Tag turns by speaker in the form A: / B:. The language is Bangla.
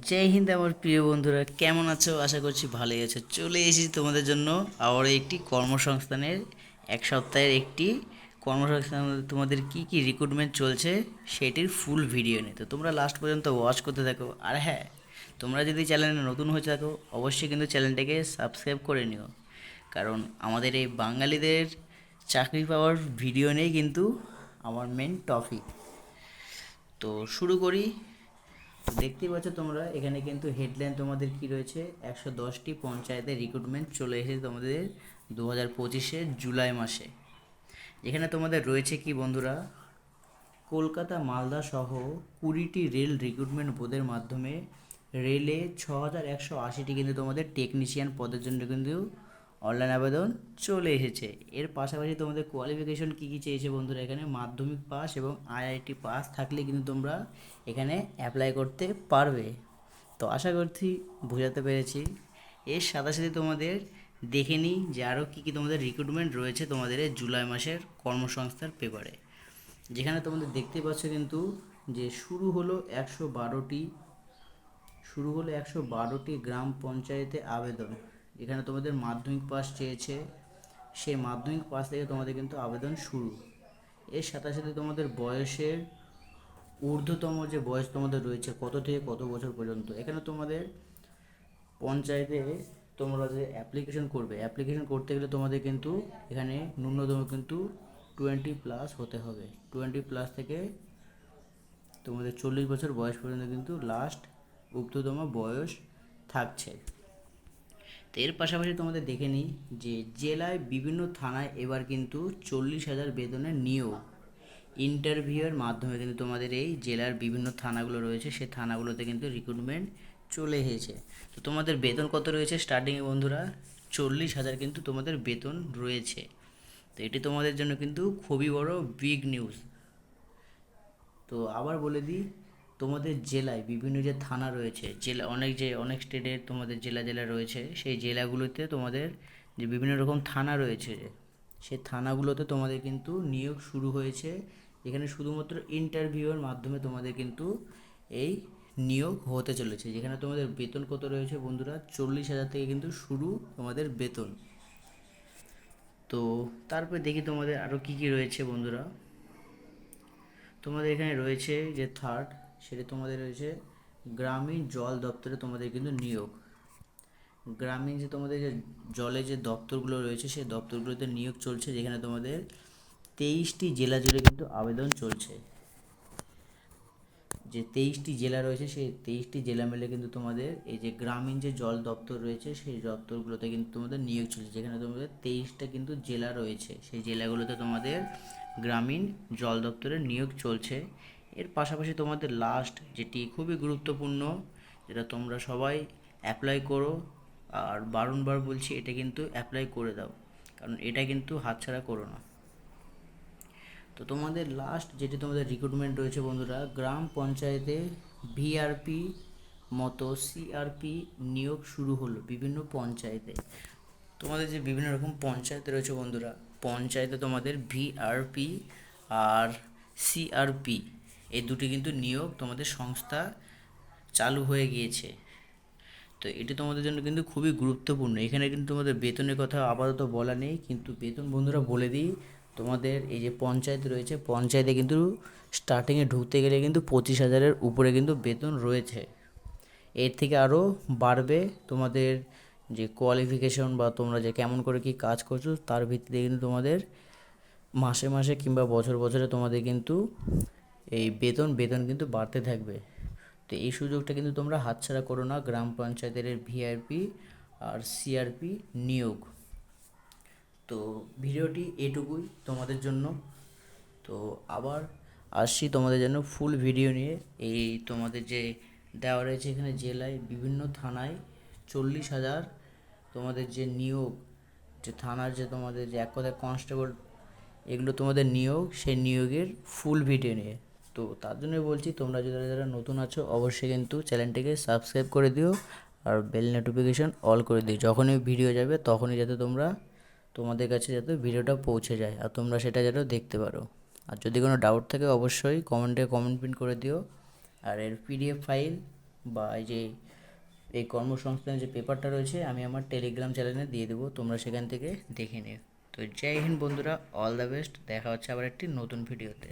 A: জয় হিন্দ আমার প্রিয় বন্ধুরা, কেমন আছো? আশা করছি ভালোই আছো। চলে এসেছি তোমাদের জন্য আবার একটি কর্মসংস্থানের এক সপ্তাহের একটি কর্মসংস্থান। তোমাদের কি কি রিক্রুটমেন্ট চলছে সেটির ফুল ভিডিও নিয়ে। তো তোমরা লাস্ট পর্যন্ত ওয়াচ করতে থাকো। আর হ্যাঁ তোমরা যদি চ্যানেলে নতুন হয়ে থাকো, অবশ্যই কিন্তু চ্যানেলটাকে সাবস্ক্রাইব করে নিও। কারণ আমাদের এই বাঙালিদের চাকরি পাওয়ার ভিডিও নেই কিন্তু আমার মেন টপিক তো শুরু করি। দেখতেই পাচ্ছ তোমরা, এখানে কিন্তু হেডলাইন তোমাদের কি রয়েছে? একশো দশটি পঞ্চায়েতের রিক্রুটমেন্ট চলে এসেছে তোমাদের দু হাজার পঁচিশে জুলাই মাসে। এখানে তোমাদের রয়েছে কি বন্ধুরা? কলকাতা, মালদা সহ কুড়িটি রেল রিক্রুটমেন্ট বোর্ডের মাধ্যমে রেলে ছ হাজার একশো আশিটি কিন্তু তোমাদের টেকনিশিয়ান পদের জন্য কিন্তু অনলাইন আবেদন চলে এসেছে। এর পাশাপাশি তোমাদের কোয়ালিফিকেশন কী কী চেয়েছে বন্ধুরা? এখানে মাধ্যমিক পাস এবং আইআইটি পাস থাকলে কিন্তু তোমরা এখানে অ্যাপ্লাই করতে পারবে। তো আশা করছি বোঝাতে পেরেছি। এর সাথে সাথে তোমাদের দেখে নিই যে আরও কী কী তোমাদের রিক্রুটমেন্ট রয়েছে তোমাদের জুলাই মাসের কর্মসংস্থার পেপারে যেখানে তোমাদের দেখতে পাচ্ছ কিন্তু যে শুরু হলো একশো বারোটি, শুরু হলো একশো বারোটি গ্রাম পঞ্চায়েতে আবেদন। এখানে তোমাদের মাধ্যমিক পাস চেয়েছে। সেই মাধ্যমিক পাস থেকে তোমাদের কিন্তু আবেদন শুরু। এর সাথে সাথে তোমাদের বয়সের ঊর্ধ্বতম যে বয়স তোমাদের রয়েছে, কত থেকে কত বছর পর্যন্ত? এখানে তোমাদের পঞ্চায়েতে তোমরা যে অ্যাপ্লিকেশন করবে অ্যাপ্লিকেশন করতে গেলে তোমাদের কিন্তু এখানে ন্যূনতম কিন্তু টোয়েন্টি প্লাস হতে হবে। টোয়েন্টি প্লাস থেকে তোমাদের চল্লিশ বছর বয়স পর্যন্ত কিন্তু লাস্ট ঊর্ধ্বতম বয়স থাকছে। এর পাশাপাশি তোমাদের দেখে নিই যে জেলায় বিভিন্ন থানায় এবার কিন্তু চল্লিশ হাজার বেতনের নিয়োগ। ইন্টারভিউয়ের মাধ্যমে কিন্তু তোমাদের এই জেলার বিভিন্ন থানাগুলো রয়েছে সেই থানাগুলোতে কিন্তু রিক্রুটমেন্ট চলে এসেছে। তো তোমাদের বেতন কত রয়েছে স্টার্টিংয়ে বন্ধুরা? চল্লিশ হাজার কিন্তু তোমাদের বেতন রয়েছে। তো এটি তোমাদের জন্য কিন্তু খুবই বড় বিগ নিউজ তো আবার বলে দিই তোমাদের জেলায় বিভিন্ন যে থানা রয়েছে, জেলা, অনেক যে, অনেক স্টেটের তোমাদের জেলা জেলা রয়েছে, সেই জেলাগুলোতে তোমাদের যে বিভিন্ন রকম থানা রয়েছে সেই থানাগুলোতে তোমাদের কিন্তু নিয়োগ শুরু হয়েছে। এখানে শুধুমাত্র ইন্টারভিউয়ের মাধ্যমে তোমাদের কিন্তু এই নিয়োগ হতে চলেছে। যেখানে তোমাদের বেতন কত রয়েছে বন্ধুরা? চল্লিশ হাজার থেকে কিন্তু শুরু তোমাদের বেতন। তো তারপরে দেখি তোমাদের আরও কী কী রয়েছে বন্ধুরা। তোমাদের এখানে রয়েছে যে থার্ড সেটা তোমাদের রয়েছে গ্রামীণ জল দপ্তরে তোমাদের কিন্তু নিয়োগ। গ্রামীণ যে তোমাদের যে জলে যে দপ্তরগুলো রয়েছে, সেই দপ্তরগুলোতে নিয়োগ চলছে, যেখানে তোমাদের তেইশটি জেলা জুড়ে কিন্তু আবেদন চলছে। যে তেইশটি জেলা রয়েছে, সেই তেইশটি জেলা মিলে কিন্তু তোমাদের এই যে গ্রামীণ যে জল দপ্তর রয়েছে, সেই দপ্তরগুলোতে কিন্তু তোমাদের নিয়োগ চলছে, যেখানে তোমাদের তেইশটা কিন্তু জেলা রয়েছে। সেই জেলাগুলোতে তোমাদের গ্রামীণ জল দপ্তরের নিয়োগ চলছে। এর পাশাপাশি তোমাদের লাস্ট যেটি খুবই গুরুত্বপূর্ণ, যেটা তোমরা সবাই অ্যাপ্লাই করো, আর বারংবার বলছি এটা কিন্তু অ্যাপ্লাই করে দাও, কারণ এটা কিন্তু হাতছাড়া করো না। তো তোমাদের লাস্ট যেটি তোমাদের রিক্রুটমেন্ট রয়েছে বন্ধুরা, গ্রাম পঞ্চায়েতে ভিআরপি মতো সিআরপি নিয়োগ শুরু হলো বিভিন্ন পঞ্চায়েতে। তোমাদের যে বিভিন্ন রকম পঞ্চায়েত রয়েছে বন্ধুরা, পঞ্চায়েতে তোমাদের ভিআরপি আর সিআরপি এই দুটি কিন্তু নিয়োগ তোমাদের সংস্থা চালু হয়ে গিয়েছে। তো এটি তোমাদের জন্য কিন্তু খুবই গুরুত্বপূর্ণ। এখানে কিন্তু তোমাদের বেতনের কথা আপাতত বলা নেই, কিন্তু বেতন বন্ধুরা বলে দিই, তোমাদের এই যে পঞ্চায়েত রয়েছে, পঞ্চায়েতে কিন্তু স্টার্টিংয়ে ঢুকতে গেলে কিন্তু পঁচিশ হাজারের উপরে কিন্তু বেতন রয়েছে। এর থেকে আরও বাড়বে তোমাদের যে কোয়ালিফিকেশন বা তোমরা যে কেমন করে কি কাজ করছ, তার ভিত্তিতে কিন্তু তোমাদের মাসে মাসে কিংবা বছর বছরে তোমাদের কিন্তু এই বেতন বেতন কিন্তু বাড়তে থাকবে। তো এই সুযোগটা কিন্তু তোমরা হাতছাড়া করো না। গ্রাম পঞ্চায়েতের ভিআরপি আর সিআরপি নিয়োগ। তো ভিডিওটি এটুকুই তোমাদের জন্য। তো আবার আসছি তোমাদের জন্য ফুল ভিডিও নিয়ে। এই তোমাদের যে দেওয়া রয়েছে এখানে জেলায় বিভিন্ন থানায় চল্লিশ হাজার তোমাদের যে নিয়োগ, যে থানার যে তোমাদের যে এক কথায় কনস্টেবল, এগুলো তোমাদের নিয়োগ, সেই নিয়োগের ফুল ভিডিও নিয়ে। তো তার জন্য বলছি, তোমরা যারা যারা নতুন আছো, অবশ্যই কিন্তু চ্যানেলটিকে সাবস্ক্রাইব করে দিও আর বেল নোটিফিকেশন অল করে দিও। যখনই ভিডিও যাবে, তখনই যাতে তোমরা তোমাদের কাছে যাতে ভিডিওটা পৌঁছে যায় আর তোমরা সেটা যেন দেখতে পারো। আর যদি কোনো ডাউট থাকে, অবশ্যই কমেন্টে কমেন্ট পিন করে দিও। আর এর পিডিএফ ফাইল বা এই যে, এই কর্মসংস্থানের যে পেপারটা রয়েছে, আমি আমার টেলিগ্রাম চ্যানেলে দিয়ে দেবো। তোমরা সেখান থেকে দেখে নিও। তো জয় হিন্দ বন্ধুরা অল দ্য বেস্ট দেখা হচ্ছে আবার একটি নতুন ভিডিওতে